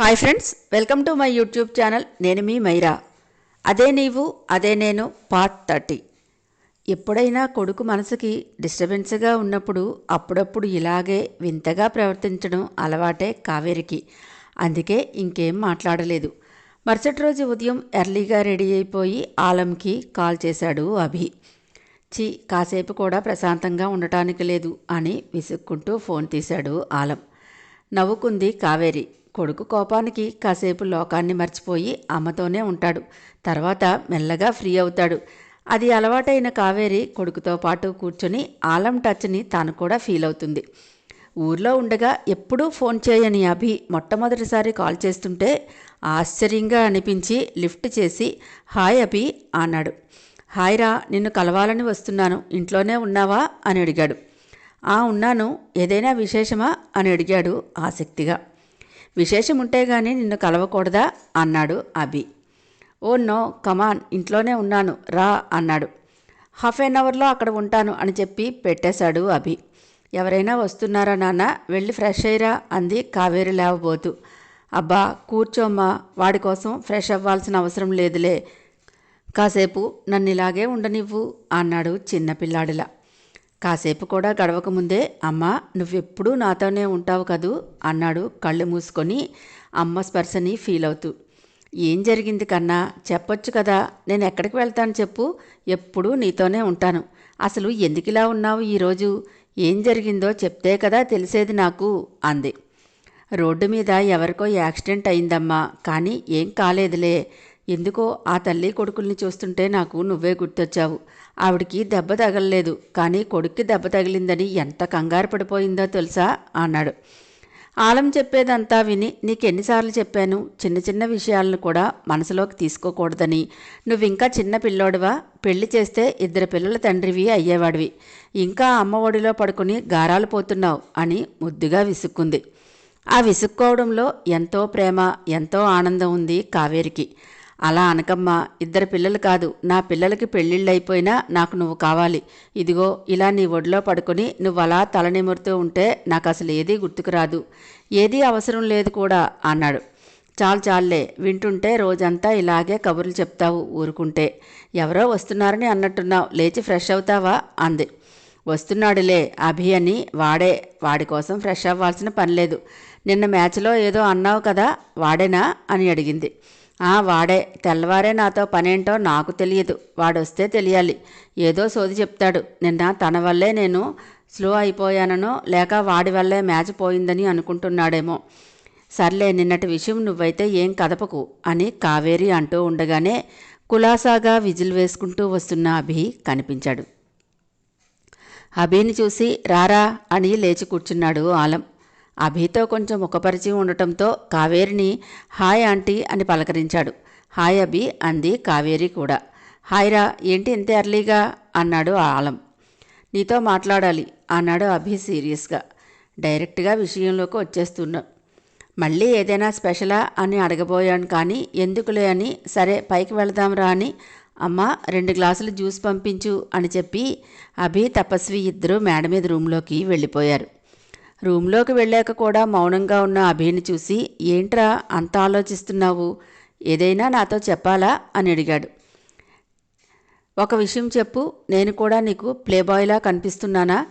Hi friends welcome to my YouTube channel నేను మీ మైరా. అదే నీవు అదే నేను పార్ట్ థర్టీ ఎప్పుడైనా కొడుకు మనసుకి డిస్టర్బెన్స్గా ఉన్నప్పుడు అప్పుడప్పుడు ఇలాగే వింతగా ప్రవర్తించడం అలవాటే కావేరికి. అందుకే ఇంకేం మాట్లాడలేదు. మరుసటి రోజు ఉదయం ఎర్లీగా రెడీ అయిపోయి ఆలంకి కాల్ చేశాడు అభి. చి కాసేపు కూడా ప్రశాంతంగా ఉండటానికి లేదు అని విసుక్కుంటూ ఫోన్ తీశాడు ఆలం. నవ్వుకుంది కావేరి. కొడుకు కోపానికి కాసేపు లోకాన్ని మర్చిపోయి అమ్మతోనే ఉంటాడు. తర్వాత మెల్లగా ఫ్రీ అవుతాడు. అది అలవాటైన కావేరి కొడుకుతో పాటు కూర్చొని ఆలం టచ్ని తాను కూడా ఫీల్ అవుతుంది. ఊర్లో ఉండగా ఎప్పుడూ ఫోన్ చేయని అభి మొట్టమొదటిసారి కాల్ చేస్తుంటే ఆశ్చర్యంగా అనిపించి లిఫ్ట్ చేసి హాయ్ అభి అన్నాడు. హాయ్ రా నిన్ను కలవాలని వస్తున్నాను. ఇంట్లోనే ఉన్నావా? అని అడిగాడు. ఆ ఉన్నాను. ఏదైనా విశేషమా? అని అడిగాడు ఆసక్తిగా. విశేషం ఉంటే గాని నిన్ను కలవకూడదా? అన్నాడు అభి. ఓ నో కమాన్ ఇంట్లోనే ఉన్నాను రా అన్నాడు. హాఫ్ ఎన్ అవర్లో అక్కడ ఉంటాను అని చెప్పి పెట్టేశాడు అభి. ఎవరైనా వస్తున్నారా నాన్న? వెళ్ళి ఫ్రెష్ అయ్యిరా అంది కావేరి లేవబోతూ. అబ్బా కూర్చోమ్మా వాడి కోసం ఫ్రెష్ అవ్వాల్సిన అవసరం లేదులే. కాసేపు నన్ను ఇలాగే ఉండనివ్వు అన్నాడు చిన్నపిల్లాడిలా కాసేపు కూడా గడవకముందే అమ్మా నువ్వెప్పుడూ నాతోనే ఉంటావు కదూ? అన్నాడు కళ్ళు మూసుకొని అమ్మ స్పర్శని ఫీల్ అవుతూ. ఏం జరిగింది కన్నా? చెప్పొచ్చు కదా. నేను ఎక్కడికి వెళ్తాను చెప్పు. ఎప్పుడూ నీతోనే ఉంటాను. అసలు ఎందుకిలా ఉన్నావు ఈరోజు ఏం జరిగిందో చెప్తే కదా తెలిసేది నాకు అంది. రోడ్డు మీద ఎవరికో యాక్సిడెంట్ అయిందమ్మా. కానీ ఏం కాలేదులే. ఎందుకో ఆ తల్లి కొడుకుల్ని చూస్తుంటే నాకు నువ్వే గుర్తొచ్చావు. ఆవిడికి దెబ్బ తగలలేదు. కానీ కొడుక్కి దెబ్బ తగిలిందని ఎంత కంగారు పడిపోయిందో తెలుసా? అన్నాడు. ఆలం చెప్పేదంతా విని నీకెన్నిసార్లు చెప్పాను? చిన్న చిన్న విషయాలను కూడా మనసులోకి తీసుకోకూడదని. నువ్వింకా చిన్న పిల్లోడివా? పెళ్ళి చేస్తే ఇద్దరు పిల్లల తండ్రివి అయ్యేవాడివి. ఇంకా అమ్మ ఒడిలో పడుకుని గారాలు పోతున్నావు అని ముద్దుగా విసుక్కుంది. ఆ విసుక్కోవడంలో ఎంతో ప్రేమ ఎంతో ఆనందం ఉంది కావేరికి. అలా అనకమ్మా ఇద్దరు పిల్లలు కాదు నా పిల్లలకి పెళ్ళిళ్ళు నాకు నువ్వు కావాలి. ఇదిగో ఇలా నీ ఒడిలో పడుకొని నువ్వు అలా తలనిమురుతూ ఉంటే నాకు అసలు ఏదీ గుర్తుకురాదు ఏదీ అవసరం లేదు కూడా అన్నాడు. చాలు చాలులే వింటుంటే రోజంతా ఇలాగే కబుర్లు చెప్తావు ఊరుకుంటే. ఎవరో వస్తున్నారని అన్నట్టున్నావు లేచి ఫ్రెష్ అవుతావా? అంది. వస్తున్నాడులే అభి అని వాడే వాడి కోసం ఫ్రెష్ అవ్వాల్సిన పని లేదు. నిన్న మ్యాచ్లో ఏదో అన్నావు కదా వాడేనా? అని అడిగింది. ఆ వాడే. తెల్లవారే నాతో పనేంటో నాకు తెలియదు. వాడొస్తే తెలియాలి. ఏదో సోది చెప్తాడు. నిన్న తన వల్లే నేను స్లో అయిపోయాననో లేక వాడి వల్లే మ్యాచ్ పోయిందని అనుకుంటున్నాడేమో. సర్లే నిన్నటి విషయం నువ్వైతే ఏం కదపకు అని కావేరి అంటూ ఉండగానే కులాసాగా విజిల్ వేసుకుంటూ వస్తున్న అభి కనిపించాడు. అభిని చూసి రారా అని లేచి కూర్చున్నాడు ఆలం. అభితో కొంచెం ముఖపరిచయం ఉండటంతో కావేరిని హాయ్ ఆంటీ అని పలకరించాడు. హాయ్ అభి అంది కావేరి కూడా. హాయ్ రా ఏంటి ఇంత ఎర్లీగా? అన్నాడు ఆలం. నీతో మాట్లాడాలి అన్నాడు అభి సీరియస్గా. డైరెక్ట్గా విషయంలోకి వచ్చేస్తున్నా. మళ్ళీ ఏదైనా స్పెషలా అని అడగబోయాను కానీ ఎందుకులే అని సరే పైకి వెళదాంరా అని అమ్మ రెండు గ్లాసులు జ్యూస్ పంపించు అని చెప్పి అభి తపస్వి ఇద్దరూ మేడ మీద రూమ్లోకి వెళ్ళిపోయారు. రూమ్లోకి వెళ్ళాక కూడా మౌనంగా ఉన్న అభిని చూసి ఏంట్రా అంత ఆలోచిస్తున్నావు? ఏదైనా నాతో చెప్పాలా? అని అడిగాడు. ఒక విషయం చెప్పు. నేను కూడా నీకు ప్లేబాయ్లా కనిపిస్తున్నానా?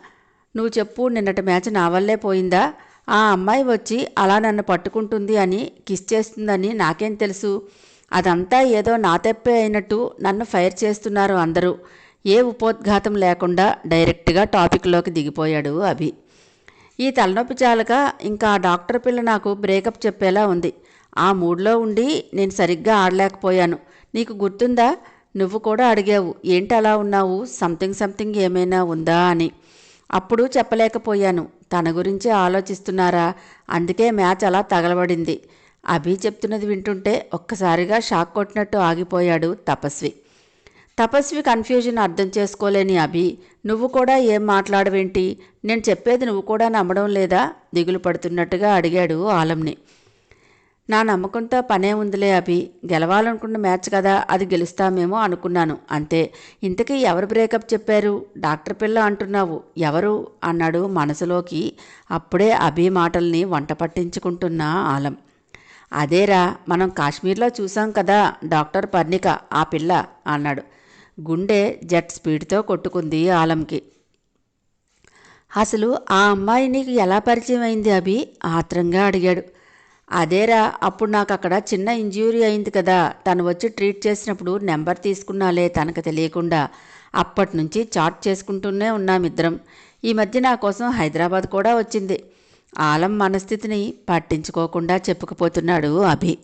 నువ్వు చెప్పు నిన్నటి మ్యాచ్ నా వల్లే పోయిందా? ఆ అమ్మాయి వచ్చి అలా నన్ను పట్టుకుంటుంది అని కిస్ చేస్తుందని నాకేం తెలుసు? అదంతా ఏదో నా తెప్పే అయినట్టు నన్ను ఫైర్ చేస్తున్నారు అందరూ. ఏ ఉపోద్ఘాతం లేకుండా డైరెక్ట్గా టాపిక్లోకి దిగిపోయాడు అభి. ఈ తలనొప్పి చాలక ఇంకా ఆ డాక్టర్ పిల్ల నాకు బ్రేకప్ చెప్పేలా ఉంది. ఆ మూడ్లో ఉండి నేను సరిగ్గా ఆడలేకపోయాను. నీకు గుర్తుందా? నువ్వు కూడా అడిగావు. ఏంటి అలా ఉన్నావు? సంథింగ్ సంథింగ్ ఏమైనా ఉందా అని. అప్పుడు చెప్పలేకపోయాను. తన గురించి ఆలోచిస్తున్నారా? అందుకే మ్యాచ్ అలా తగలబడింది. అభి చెప్తున్నది వింటుంటే ఒక్కసారిగా షాక్ కొట్టినట్టు ఆగిపోయాడు తపస్వి. తపస్వి కన్ఫ్యూజన్ అర్థం చేసుకోలేని అభి నువ్వు కూడా ఏం మాట్లాడవేంటి? నేను చెప్పేది నువ్వు కూడా నమ్మడం లేదా? దిగులు పడుతున్నట్టుగా అడిగాడు ఆలంని. నా నమ్మకంతో పనే ఉందిలే అభి గెలవాలనుకున్న మ్యాచ్ కదా అది గెలుస్తామేమో అనుకున్నాను అంతే. ఇంతకీ ఎవరు బ్రేకప్ చెప్పారు? డాక్టర్ పిల్ల అంటున్నావు ఎవరు? అన్నాడు మనసులోకి. అప్పుడే అభి మాటల్ని వంట పట్టించుకుంటున్న ఆలం. అదేరా మనం కాశ్మీర్లో చూసాం కదా డాక్టర్ పర్ణిక ఆ పిల్ల అన్నాడు. గుండె జెట్ స్పీడ్తో కొట్టుకుంది ఆలంకి. అసలు ఆ అమ్మాయి నీకు ఎలా పరిచయం అయింది అభి? ఆత్రంగా అడిగాడు. అదేరా అప్పుడు నాకు అక్కడ చిన్న ఇంజ్యూరీ అయింది కదా. తను వచ్చి ట్రీట్ చేసినప్పుడు నెంబర్ తీసుకున్నాలే తనకు తెలియకుండా. అప్పటి నుంచి చాట్ చేసుకుంటూనే ఉన్నామిద్దరం ఈ మధ్య నా కోసం హైదరాబాద్ కూడా వచ్చింది. ఆలం మనస్థితిని పట్టించుకోకుండా చెప్పుకుపోతున్నాడు అభి.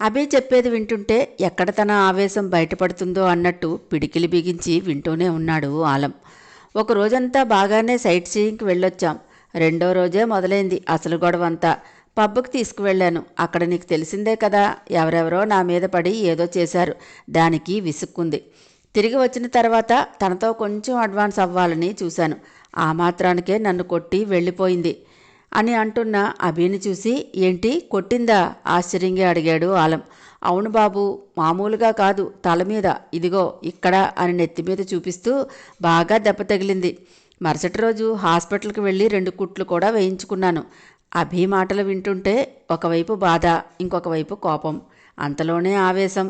అభి చెప్పేది వింటుంటే ఎక్కడ తన ఆవేశం బయటపడుతుందో అన్నట్టు పిడికిలి బిగించి వింటూనే ఉన్నాడు ఆలం. ఒక రోజంతా బాగానే సైట్ సీయింగ్కి వెళ్ళొచ్చాం. రెండో రోజే మొదలైంది అసలు గొడవంతా. పబ్కి తీసుకువెళ్ళాను. అక్కడ నీకు తెలిసిందే కదా ఎవరెవరో నా మీద పడి ఏదో చేశారు. దానికి విసుక్కుంది. తిరిగి వచ్చిన తర్వాత తనతో కొంచెం అడ్వాన్స్ అవ్వాలని చూశాను. ఆ మాత్రానికే నన్ను కొట్టి వెళ్ళిపోయింది. అని అంటున్న అభిని చూసి ఏంటి కొట్టిందా? ఆశ్చర్యంగా అడిగాడు ఆలం. అవును బాబు మామూలుగా కాదు తల మీద. ఇదిగో ఇక్కడ అని నెత్తి మీద చూపిస్తూ బాగా దెబ్బ తగిలింది. మరుసటి రోజు హాస్పిటల్కి వెళ్ళి రెండు కుట్లు కూడా వేయించుకున్నాను. అభి మాటలు వింటుంటే ఒకవైపు బాధ ఇంకొక వైపు కోపం. అంతలోనే ఆవేశం.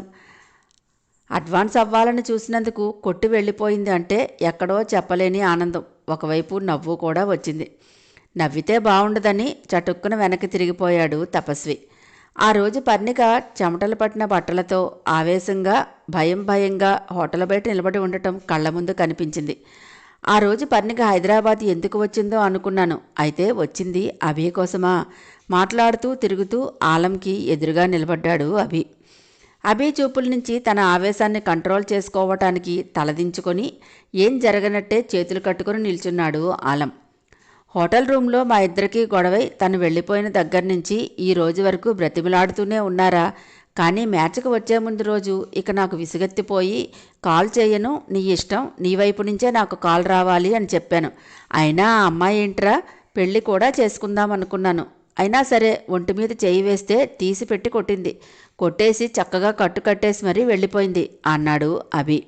అడ్వాన్స్ అవ్వాలని చూసినందుకు కొట్టి వెళ్ళిపోయింది అంటే ఎక్కడో చెప్పలేని ఆనందం. ఒకవైపు నవ్వు కూడా వచ్చింది. నవ్వితే బాగుండదని చటుక్కున వెనక్కి తిరిగిపోయాడు తపస్వి. ఆ రోజు పర్ణిక చెమటలు పట్టిన బట్టలతో ఆవేశంగా భయం భయంగా హోటల్ బయట నిలబడి ఉండటం కళ్ళ ముందు కనిపించింది. ఆ రోజు పర్ణిక హైదరాబాద్ ఎందుకు వచ్చిందో అనుకున్నాను. అయితే వచ్చింది అభి కోసమా? మాట్లాడుతూ తిరుగుతూ ఆలంకి ఎదురుగా నిలబడ్డాడు అభి. అభి చూపుల నుంచి తన ఆవేశాన్ని కంట్రోల్ చేసుకోవటానికి తలదించుకొని ఏం జరగనట్టే చేతులు కట్టుకొని నిల్చున్నాడు ఆలం. హోటల్ రూమ్లో మా ఇద్దరికీ గొడవై తను వెళ్ళిపోయిన దగ్గర నుంచి ఈ రోజు వరకు బ్రతిమలాడుతూనే ఉన్నారా? కానీ మ్యాచ్కి వచ్చే ముందు రోజు ఇక నాకు విసుగెత్తిపోయి కాల్ చేయను నీ ఇష్టం నీ వైపు నుంచే నాకు కాల్ రావాలి అని చెప్పాను. అయినా ఆ అమ్మాయి ఏంట్రా? పెళ్ళి కూడా చేసుకుందాం అనుకున్నాను. అయినా సరే ఒంటి మీద చేయి వేస్తే తీసి పెట్టి కొట్టింది. కొట్టేసి చక్కగా కట్టు కట్టేసి మరీ వెళ్ళిపోయింది అన్నాడు అభి.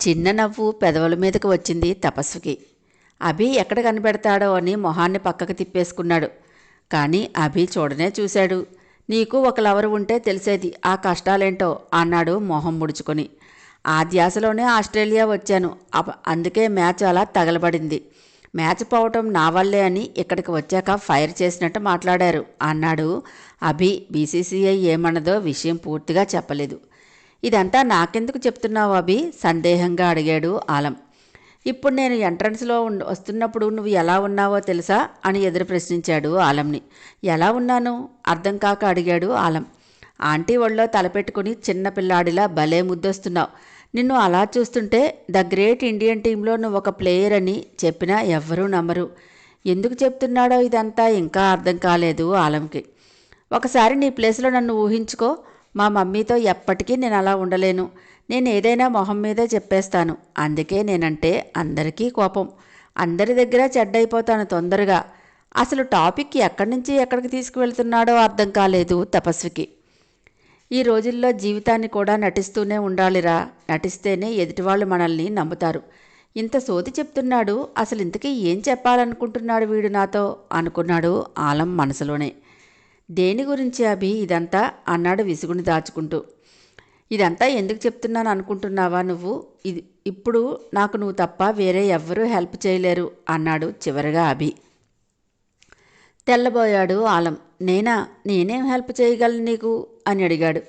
చిన్న నవ్వు పెదవుల మీదకు వచ్చింది తపస్సుకి. అభి ఎక్కడ కనిపెడతాడో అని మొహాన్ని పక్కకు తిప్పేసుకున్నాడు. కానీ అభి చూడనే చూశాడు. నీకు ఒక లవరు ఉంటే తెలిసేది ఆ కష్టాలేంటో అన్నాడు మొహం ముడుచుకొని. ఆ ధ్యాసలోనే ఆస్ట్రేలియా వచ్చాను. అందుకే మ్యాచ్ అలా తగలబడింది. మ్యాచ్ పోవటం నా వల్లే అని ఇక్కడికి వచ్చాక ఫైర్ చేసినట్టు మాట్లాడారు అన్నాడు అభి. బీసీసీఐ ఏమన్నదో విషయం పూర్తిగా చెప్పలేదు. ఇదంతా నాకెందుకు చెప్తున్నావు అభి? సందేహంగా అడిగాడు ఆలం. ఇప్పుడు నేను ఎంట్రన్స్లో వస్తున్నప్పుడు నువ్వు ఎలా ఉన్నావో తెలుసా? అని ఎదురు ప్రశ్నించాడు ఆలంని. ఎలా ఉన్నాను? అర్థం కాక అడిగాడు ఆలం. ఆంటీ ఒళ్ళో తలపెట్టుకుని చిన్న పిల్లాడిలా భలే ముద్దొస్తున్నావు. నిన్ను అలా చూస్తుంటే ద గ్రేట్ ఇండియన్ టీంలో నువ్వు ఒక ప్లేయర్ అని చెప్పినా ఎవ్వరూ నమ్మరు. ఎందుకు చెప్తున్నాడో ఇదంతా ఇంకా అర్థం కాలేదు ఆలంకి. ఒకసారి నీ ప్లేస్లో నన్ను ఊహించుకో. మా మమ్మీతో ఎప్పటికీ నేను అలా ఉండలేను. నేను ఏదైనా మొహం మీదే చెప్పేస్తాను. అందుకే నేనంటే అందరికీ కోపం. అందరి దగ్గర చెడ్డైపోతాను తొందరగా. అసలు టాపిక్ ఎక్కడి నుంచి ఎక్కడికి తీసుకువెళ్తున్నాడో అర్థం కాలేదు తపస్వికి. ఈ రోజుల్లో జీవితాన్ని కూడా నటిస్తూనే ఉండాలిరా. నటిస్తేనే ఎదుటివాళ్ళు మనల్ని నమ్ముతారు. ఇంత సోది చెప్తున్నాడు. అసలు ఇంతకీ ఏం చెప్పాలనుకుంటున్నాడు వీడు నాతో? అనుకున్నాడు ఆలం మనసులోనే. దేని గురించి అభి? ఇదంతా అన్నాడు విసుగుని దాచుకుంటూ. ఇదంతా ఎందుకు చెప్తున్నాను అనుకుంటున్నావా నువ్వు? ఇది ఇప్పుడు నాకు నువ్వు తప్ప వేరే ఎవ్వరూ హెల్ప్ చేయలేరు అన్నాడు చివరిగా అభి. తెల్లబోయాడు ఆలం. నేనా? నేనేం హెల్ప్ చేయగలను నీకు? అని అడిగాడు.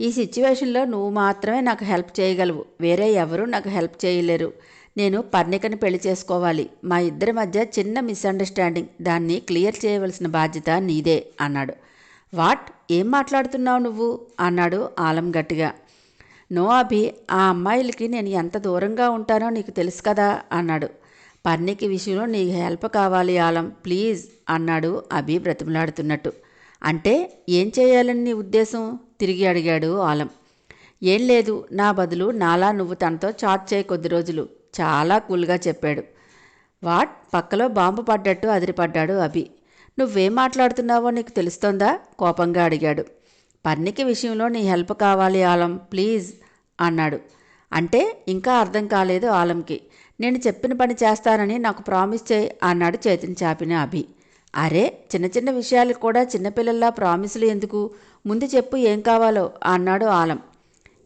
ఈ సిచ్యువేషన్లో నువ్వు మాత్రమే నాకు హెల్ప్ చేయగలవు. వేరే ఎవరూ నాకు హెల్ప్ చేయలేరు. నేను పర్ణికని పెళ్ళి చేసుకోవాలి. మా ఇద్దరి మధ్య చిన్న మిస్అండర్స్టాండింగ్. దాన్ని క్లియర్ చేయవలసిన బాధ్యత నీదే అన్నాడు. వాట్? ఏం మాట్లాడుతున్నావు నువ్వు? అన్నాడు ఆలం గట్టిగా. నో అభి ఆ అమ్మాయిలకి నేను ఎంత దూరంగా ఉంటానో నీకు తెలుసు కదా అన్నాడు. పర్ణికి విషయంలో నీ హెల్ప్ కావాలి ఆలం ప్లీజ్ అన్నాడు అభి బ్రతిమలాడుతున్నట్టు. అంటే ఏం చేయాలని నీ ఉద్దేశం? తిరిగి అడిగాడు ఆలం. ఏం లేదు నా బదులు నాలా నువ్వు తనతో చాట్ చేయ కొద్ది రోజులు చాలా కూల్గా చెప్పాడు. వాట్? పక్కలో బాంబు పడ్డట్టు అదిరిపడ్డాడు అభి. నువ్వేం మాట్లాడుతున్నావో నీకు తెలుస్తోందా? కోపంగా అడిగాడు. పన్నికి విషయంలో నీ హెల్ప్ కావాలి ఆలం ప్లీజ్ అన్నాడు. అంటే ఇంకా అర్థం కాలేదు ఆలంకి. నేను చెప్పిన పని చేస్తానని నాకు ప్రామిస్ చేయి అన్నాడు చేతిని చాపిన అభి. అరే చిన్న చిన్న విషయాలకు కూడా చిన్నపిల్లల్లా ప్రామిసులు ఎందుకు? ముందు చెప్పు ఏం కావాలో అన్నాడు ఆలం.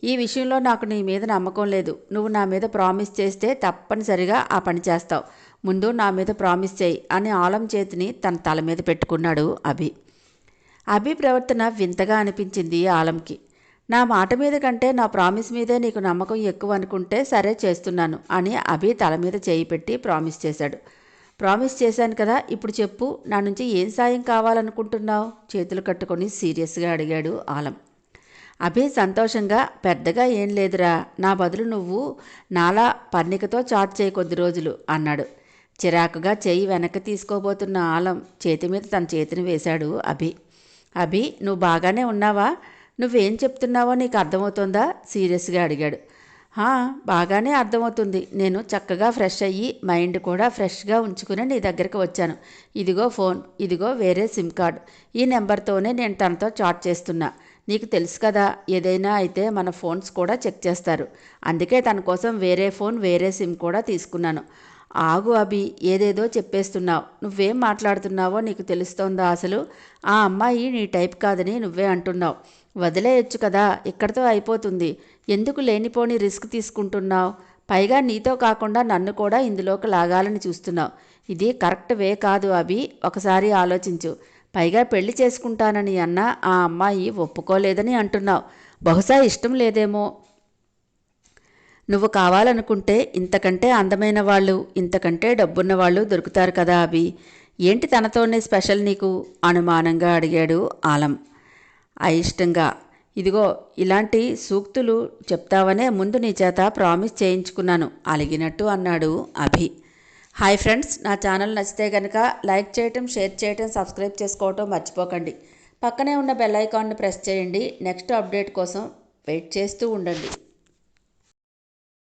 ఈ విషయంలో నాకు నీ మీద నమ్మకం లేదు. నువ్వు నా మీద ప్రామిస్ చేస్తే తప్పనిసరిగా ఆ పని చేస్తావు. ముందు నా మీద ప్రామిస్ చేయి అని ఆలం చేతిని తన తల మీద పెట్టుకున్నాడు అభి. అభి ప్రవర్తన వింతగా అనిపించింది ఆలంకి. నా మాట మీద కంటే నా ప్రామిస్ మీదే నీకు నమ్మకం ఎక్కువ అనుకుంటే సరే చేస్తున్నాను అని అభి తల మీద చేయి పెట్టి ప్రామిస్ చేశాడు. ప్రామిస్ చేశాను కదా ఇప్పుడు చెప్పు నా నుంచి ఏం సాయం కావాలనుకుంటున్నావు? చేతులు కట్టుకొని సీరియస్గా అడిగాడు ఆలం. అభి సంతోషంగా పెద్దగా ఏం లేదురా నా బదులు నువ్వు నాలా పర్ణికతో చాట్ చేయి కొద్ది రోజులు అన్నాడు. చిరాకుగా చేయి వెనక్కి తీసుకోబోతున్న ఆలం చేతి మీద తన చేతిని వేశాడు. అభి అభి నువ్వు బాగానే ఉన్నావా? నువ్వేం చెప్తున్నావో నీకు అర్థమవుతుందా? సీరియస్గా అడిగాడు. బాగానే అర్థమవుతుంది. నేను చక్కగా ఫ్రెష్ అయ్యి మైండ్ కూడా ఫ్రెష్గా ఉంచుకుని నీ దగ్గరికి వచ్చాను. ఇదిగో ఫోన్ ఇదిగో వేరే సిమ్ కార్డ్. ఈ నెంబర్తోనే నేను తనతో చాట్ చేస్తున్నా. నీకు తెలుసు కదా ఏదైనా అయితే మన ఫోన్స్ కూడా చెక్ చేస్తారు. అందుకే తన కోసం వేరే ఫోన్ వేరే సిమ్ కూడా తీసుకున్నాను. ఆగు అభి ఏదేదో చెప్పేస్తున్నావు. నువ్వేం మాట్లాడుతున్నావో నీకు తెలుస్తోందా అసలు? ఆ అమ్మాయి నీ టైప్ కాదని నువ్వే అంటున్నావు. వదిలేయొచ్చు కదా ఇక్కడితో అయిపోతుంది. ఎందుకు లేనిపోని రిస్క్ తీసుకుంటున్నావు? పైగా నీతో కాకుండా నన్ను కూడా ఇందులోకి లాగాలని చూస్తున్నావు. ఇది కరెక్ట్ వే కాదు అభి ఒకసారి ఆలోచించు. పైగా పెళ్ళి చేసుకుంటానని అన్న ఆ అమ్మాయి ఒప్పుకోలేదని అంటున్నావు. బహుశా ఇష్టం లేదేమో. నువ్వు కావాలనుకుంటే ఇంతకంటే అందమైన వాళ్ళు ఇంతకంటే డబ్బున్న వాళ్ళు దొరుకుతారు కదా అభి. ఏంటి తనతోనే స్పెషల్ నీకు? అనుమానంగా అడిగాడు ఆలం. అయిష్టంగా. ఇదిగో ఇలాంటి సూక్తులు చెప్తావనే ముందు నీ చేత ప్రామిస్ చేయించుకున్నాను అలిగినట్టు అన్నాడు అభి. హాయ్ ఫ్రెండ్స్ నా ఛానల్ నచ్చితే కనుక లైక్ చేయటం షేర్ చేయటం సబ్స్క్రైబ్ చేసుకోవటం మర్చిపోకండి. పక్కనే ఉన్న బెల్ ఐకాన్ని ప్రెస్ చేయండి. నెక్స్ట్ అప్డేట్ కోసం వెయిట్ చేస్తూ ఉండండి.